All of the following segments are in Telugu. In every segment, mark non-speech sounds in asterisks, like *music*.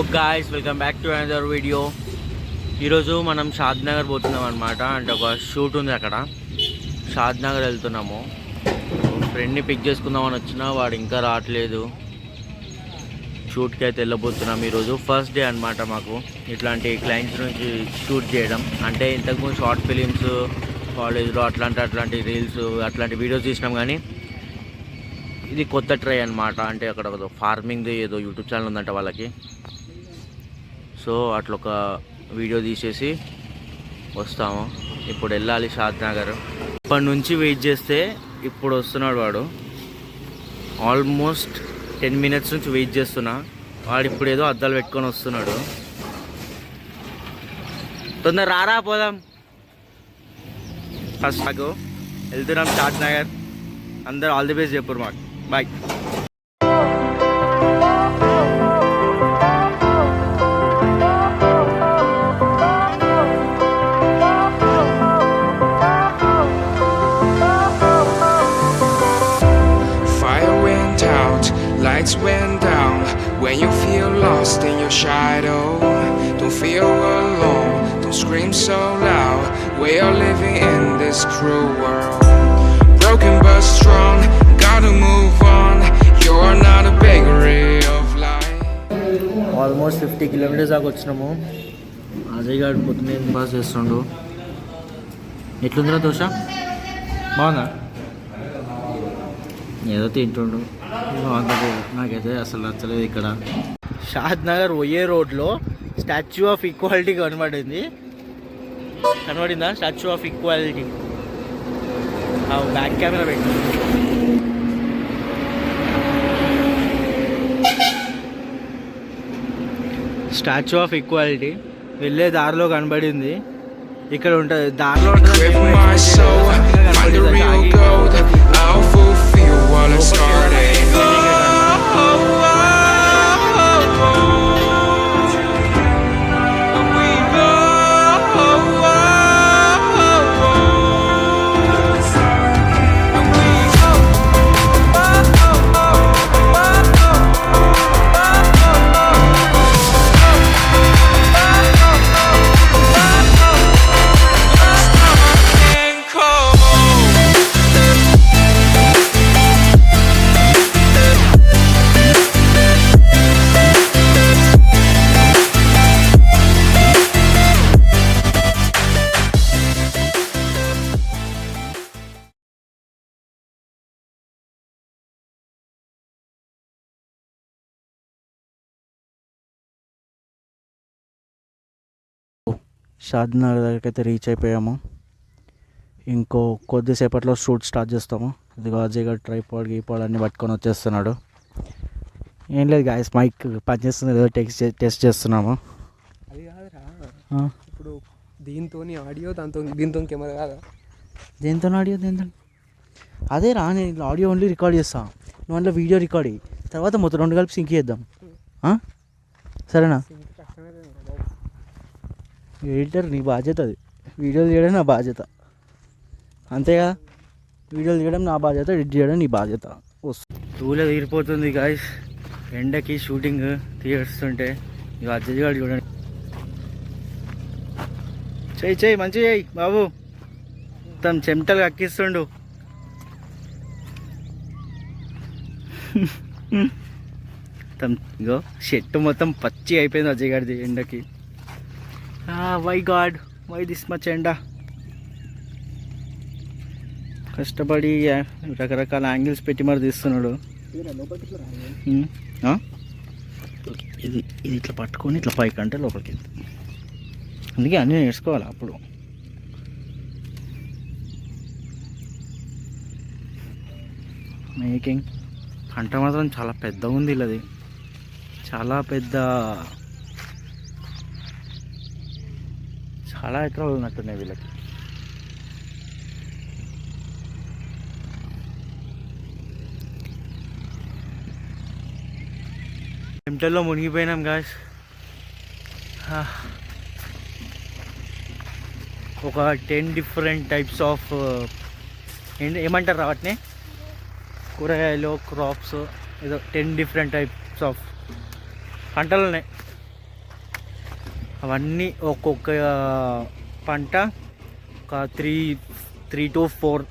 Hello guys welcome back to another video ఈరోజు మనం షాద్ నగర్ పోతున్నాం అనమాట అంటే ఒక షూట్ ఉంది అక్కడ. షాద్ నగర్ వెళ్తున్నాము. ఫ్రెండ్ని పిక్ చేసుకుందామని వచ్చినా వాడు ఇంకా రావట్లేదు. షూట్కి అయితే వెళ్ళబోతున్నాం ఈరోజు. ఫస్ట్ డే అనమాట మాకు. ఇట్లాంటి క్లయింట్స్ నుంచి షూట్ చేయడం. అంటే ఇంతకుముందు షార్ట్ ఫిలిమ్స్ కాలేజ్లో అట్లాంటి అట్లాంటి రీల్స్ అట్లాంటి వీడియోస్ తీసినాం కానీ ఇది కొత్త ట్రై అనమాట అంటే అక్కడ ఫార్మింగ్ ఫార్మింగ్ది ఏదో యూట్యూబ్ ఛానల్ ఉందంట వాళ్ళకి. సో అట్లొక ఒక వీడియో తీసేసి వస్తాము. ఇప్పుడు వెళ్ళాలి షాద్ నగర్ ఇప్పటి నుంచి వెయిట్ చేస్తే ఇప్పుడు వస్తున్నాడు వాడు. ఆల్మోస్ట్ టెన్ మినిట్స్ నుంచి వెయిట్ చేస్తున్నా. వాడు ఇప్పుడు ఏదో అద్దాలు పెట్టుకొని వస్తున్నాడు. తొందర రారా పోదాం. ఫస్ట్ నాకు వెళ్తున్నాం షాద్ నగర్ అందరు ఆల్ ది బెస్ట్ చెప్పరు మాకు. Bye. Are living in this cruel world. Broken but strong, gotta move on. You're not a bakery of life. Almost fifty kilometres దాకా వచ్చినాము. అజయ్ గారు పొద్దున్న పాస్ చేస్తుండు. ఎట్లుందిరా దోశ? బాగుందా? ఏదో తింటుండు. నాకైతే అసలు నచ్చలేదు ఇక్కడ. షాద్ నగర్ పోయే రోడ్లో స్టాచ్యూ ఆఫ్ ఈక్వాలిటీ కనబడింది. కనబడిందా? Statue of equality back camera పెట్టి. స్టాచ్యూ ఆఫ్ ఈక్వాలిటీ వెళ్ళే దారిలో కనబడింది. ఇక్కడ ఉంటుంది. దారిలో ఉంటుంది. షాద్ నగర్ దగ్గరికి అయితే రీచ్ అయిపోయాము. ఇంకో కొద్దిసేపట్లో షూట్ స్టార్ట్ చేస్తాము. ఇదిగో అజయ్ గారు ట్రైపాడ్ గీపాడ్ అన్ని పట్టుకొని వచ్చేస్తున్నాడు. ఏం లేదు గాయస్ మైక్ పనిచేస్తుంది ఏదో టెక్స్ట్ టెస్ట్ చేస్తున్నాము. అది కాదురా. ఇప్పుడు దీంతో ఆడియో దాంతో దీంతో కెమెరా కాదా? దేంతో ఆడియో దేంతో అదే రా నేను ఆడియో ఓన్లీ రికార్డ్ చేస్తా. నువ్వు అందులో వీడియో రికార్డ్ అయ్యి తర్వాత మొత్తం రెండు కలిపి సింక్ చేద్దాం? సరేనా? ఎడిటర్ నీ బాధ్యత అది. వీడియోలు చేయడం నా బాధ్యత. అంతేగా? వీడియోలు తీయడం నా బాధ్యత ఎడిట్ చేయడం నీ బాధ్యత. టూలో తీరిపోతుంది గాయస్ ఎండకి షూటింగ్ తీస్తుంటే ఇక అజ్జయ్ గారు చూడండి. చేయి చేయి మంచి చేయి బాబు. మొత్తం చెమటలు కక్కిస్తుండు. మొత్తం ఇగో చెట్టు మొత్తం పచ్చి అయిపోయింది అజయ్ గారిది ఎండకి. Why god why this much ఎండ. కష్టపడి రకరకాల యాంగిల్స్ పెట్టి మరి తీస్తున్నాడు? ఇది ఇది ఇట్లా పట్టుకొని ఇట్లా పైకి అంటే లోపలికి అందుకే అన్నీ నేర్చుకోవాలి అప్పుడు. మేకింగ్ పంట మాత్రం చాలా పెద్దగా ఉంది ఇది చాలా పెద్ద చాలా ఎకరాలు ఉన్నట్టున్నాయి వీళ్ళకి. ఎంటల్లో మునిగిపోయినాం గాయస్ ఒక టెన్ డిఫరెంట్ టైప్స్ ఆఫ్ ఏమంటారు వాటిని? కూరగాయలు క్రాప్స్ ఏదో టెన్ డిఫరెంట్ టైప్స్ ఆఫ్ పంటలు ఉన్నాయి. అవన్నీ ఒక్కొక్క పంట ఒక three three to four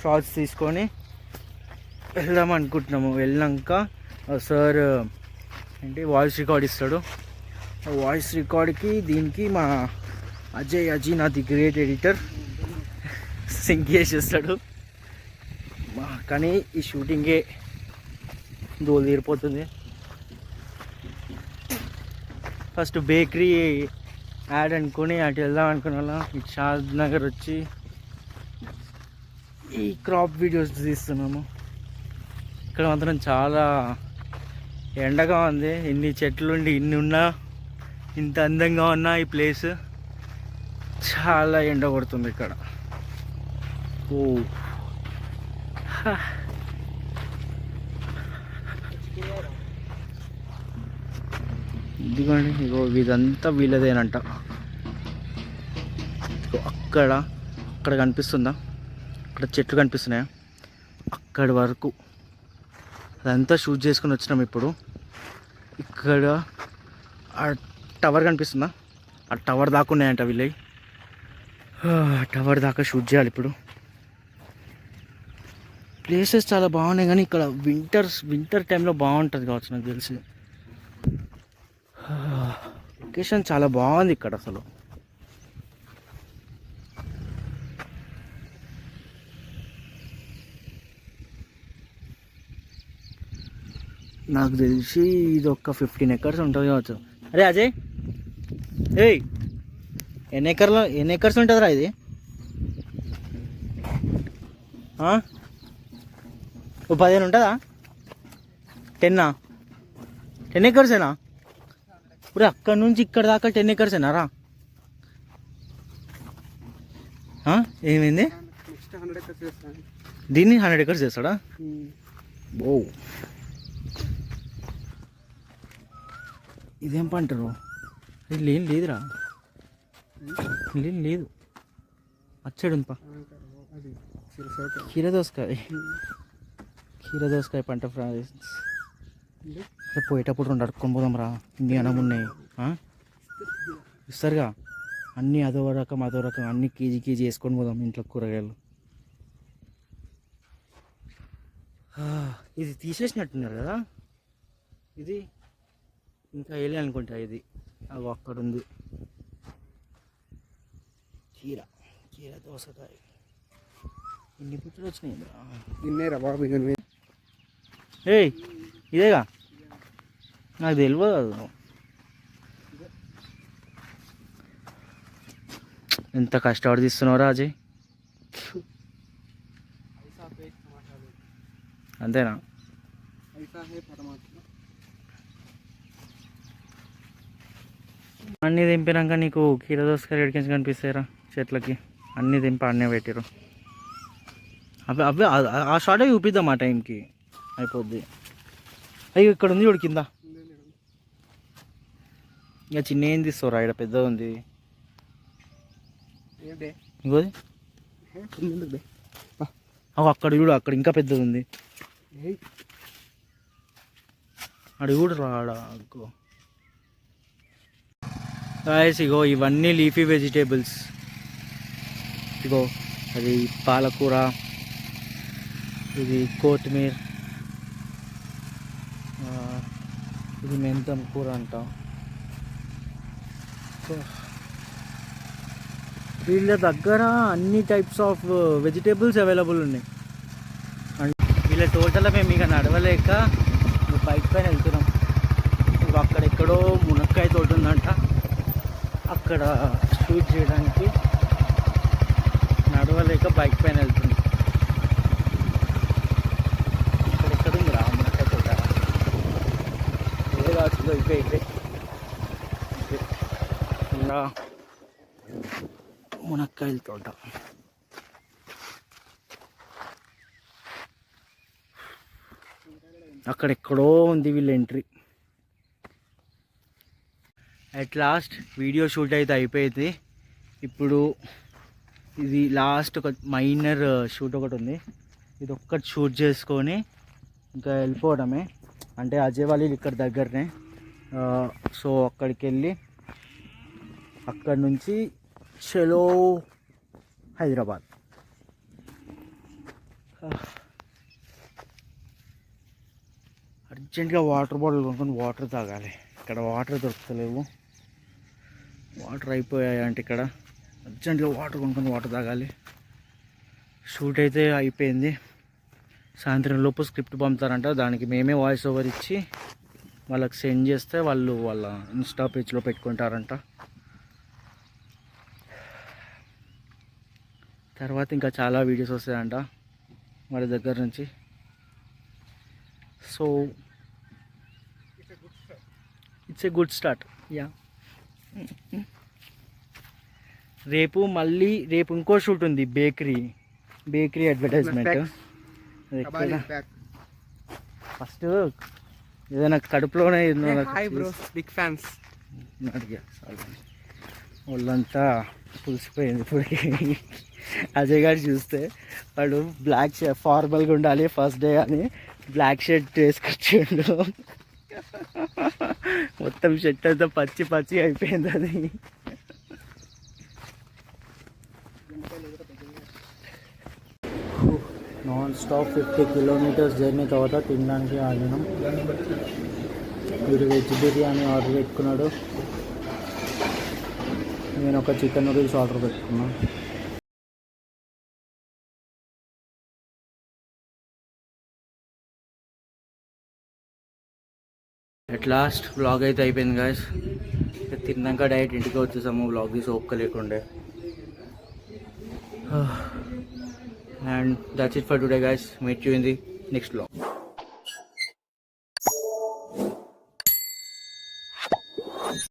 shorts తీసుకొని వెళ్దాం అనుకుంటున్నాము. వెళ్ళాక సార్ ఏంటి వాయిస్ రికార్డ్ ఇస్తాడు. వాయిస్ రికార్డ్కి దీనికి మా అజయ్ అజయ్ నాది గ్రేట్ ఎడిటర్ సింక్ చేసేస్తాడు. కానీ ఈ షూటింగే దోలు తీరిపోతుంది. ఫస్ట్ బేకరీ యాడ్ అనుకుని అటు వెళ్దాం అనుకున్నాం ఇటు షాద్ నగర్ వచ్చి ఈ క్రాప్ వీడియోస్ తీస్తున్నాము. ఇక్కడ మాత్రం చాలా ఎండగా ఉంది. ఇన్ని చెట్లుండి ఇన్ని ఉన్నా ఇంత అందంగా ఉన్న ఈ ప్లేస్. చాలా ఎండ కొడుతుంది ఇక్కడ. ఓ. ఇదిగోండి ఇగో ఇదంతా వీళ్ళదేనంట. అక్కడ అక్కడ కనిపిస్తుందా? అక్కడ చెట్లు కనిపిస్తున్నాయా? అక్కడి వరకు. అదంతా షూట్ చేసుకుని వచ్చినాం ఇప్పుడు. ఇక్కడ ఆ టవర్ కనిపిస్తుందా? ఆ టవర్ దాకా ఉన్నాయంట వీళ్ళవి. టవర్ దాకా షూట్ చేయాలి ఇప్పుడు. ప్లేసెస్ చాలా బాగున్నాయి కానీ ఇక్కడ వింటర్స్ వింటర్ టైంలో బాగుంటుంది కావచ్చు నాకు తెలిసి. లొకేషన్ చాలా బాగుంది ఇక్కడ అసలు. నాకు తెలిసి ఇది ఒక ఫిఫ్టీన్ ఎకర్స్ ఉంటుంది కావచ్చు. అరే అజయ్. ఏయ్ ఎన్ని ఎకర్లో ఎన్ని ఎకర్స్ ఉంటుందిరా ఇది? ఓ పదిహేను ఉంటుందా? టెన్నా టెన్ ఎకర్సేనా ఇప్పుడు అక్కడ నుంచి ఇక్కడ దాకా టెన్ ఎకర్సేనా రా. ఆ? ఏమైంది? ఎకర్స్ దీన్ని హండ్రెడ్ ఎకర్స్ చేస్తాడా? ఓ ఇదేం పంటరు ఇది లేని లేదురా. లేని లేదు. అచ్చాడు పా అది చిరుసోక కీర దోసకాయ. కీర దోసకాయ పంట ఫ్రెండ్స్ అరే పోయేటప్పుడు రెండు అడుక్కొని పోదాం రా. ఇన్ని అనం ఉన్నాయి. ఆ? ఇస్తారుగా. అన్నీ అదో రకం అదో రకం. అన్ని కేజీ కేజీ వేసుకొని పోదాం ఇంట్లో కూరగాయలు. ఇది తీసేసినట్టున్నారు కదా? ఇది ఇంకా వేయలే అనుకుంటా ఇది. అవి అక్కడ ఉంది కీర కీర దోసకాయ. ఇన్ని పుట్టులు వచ్చినాయి. ఇన్నేరా బాబు ఏయ్ ఇదేగా? నాకు తెలియదు అది. ఎంత కష్టపడి తీస్తున్నావురా అజయ్ అంతేనా? అన్నీ దింపినాక నీకు కీర దోసకాయ ఎడికించి కనిపిస్తాయిరా చెట్లకి. అన్నీ దింపి అన్నీ పెట్టిరు అవి అవి ఆ- ఆ షార్టే చూపిద్దాం ఆ టైంకి. అయిపోద్ది. అయ్యో ఇక్కడ ఉంది చూడు కింద. ఇక చిన్న ఏం తీస్తావురా ఇక్కడ పెద్దది ఉంది. ఇంకోది? అక్కడ చూడు అక్కడ ఇంకా పెద్దది ఉంది. అడి కూడా రాడా గాయస్ ఇగో ఇవన్నీ లీఫీ వెజిటేబుల్స్. ఇగో అది పాలకూర ఇది కొత్తిమీర ఆ, ఇది మెంతం కూర అంటాం. సో, వీళ్ళ దగ్గర అన్ని టైప్స్ ఆఫ్ వెజిటేబుల్స్ అవైలబుల్ ఉన్నాయి. అండ్ వీళ్ళ తోటలో మేము ఇక నడవలేక బైక్ పైన వెళ్తున్నాం. ఇక అక్కడ ఎక్కడో మునక్కాయ తోట ఉందంట. అక్కడ షూట్ చేయడానికి నడవలేక బైక్ పైన వెళ్తున్నాం ఇక్కడ ఎక్కడ ఉంది రా మునక్కాయ తోట ఇదో కావచ్చు ఇవే ఇవే ఇలా మునక్కాయల తోట. అక్కడ ఎక్కడో ఉంది వీళ్ళ entry. At last video shoot అయితే అయిపోయింది. ఇప్పుడు ఇది లాస్ట్ ఒక మైనర్ షూట్ uh, ఒకటి ఉంది. ఇది ఒక్కటి షూట్ చేసుకొని ఇంకా వెళ్ళిపోవడమే. అంటే అజయ్ వాళ్ళు ఇక్కడ దగ్గరనే. సో అక్కడికి వెళ్ళి అక్కడి నుంచి చెలో హైదరాబాద్. అర్జెంటుగా వాటర్ బాటిల్ కొనుక్కొని వాటర్ తాగాలి. ఇక్కడ వాటర్ దొరుకుతలేవు. వాటర్ అయిపోయాయి అంటే ఇక్కడ. అర్జెంటుగా వాటర్ కొనుక్కొని వాటర్ తాగాలి. షూట్ అయితే అయిపోయింది. సాయంత్రం లోపు స్క్రిప్ట్ పంపుతారంట. దానికి మేమే వాయిస్ ఓవర్ ఇచ్చి వాళ్ళకి సెండ్ చేస్తే వాళ్ళు వాళ్ళ ఇన్స్టా పేజ్లో పెట్టుకుంటారంట. తర్వాత ఇంకా చాలా వీడియోస్ వస్తాయంట వాళ్ళ దగ్గర నుంచి. So it's a good start yeah రేపు మళ్ళీ రేపు ఇంకో షూట్ ఉంది బేకరీ బేకరీ అడ్వర్టైజ్మెంట్ ఫస్ట్ ఏదైనా కడుపులోనే హాయ్ బ్రో బిగ్ ఫ్యాన్స్. వాళ్ళంతా పులిసిపోయింది ఇప్పటికి అజయ్ గారు చూస్తే వాడు బ్లాక్ షర్ట్ ఫార్మల్గా ఉండాలి ఫస్ట్ డే అని బ్లాక్ షర్ట్ వేసుకొచ్చిండు. మొత్తం షర్ట్ అంతా పచ్చి పచ్చి అయిపోయింది అది. Non stop fifty kilometres journey తర్వాత తినడానికి ఆగినాం. వీడు వెజ్ బిర్యానీ ఆర్డర్ పెట్టుకున్నాడు. నేను ఒక చికెన్ నూడిల్స్ ఆర్డర్ పెట్టుకున్నా. అట్ లాస్ట్ వ్లాగ్ అయితే అయిపోయింది గాయస్ తిన్నాక డైరెక్ట్ ఇంటికి వచ్చేసాము. వ్లాగ్ తీసి ఒక్క లేకుండే. *sighs* *sighs* *sighs* and that's it for today guys. Meet you in the next vlog.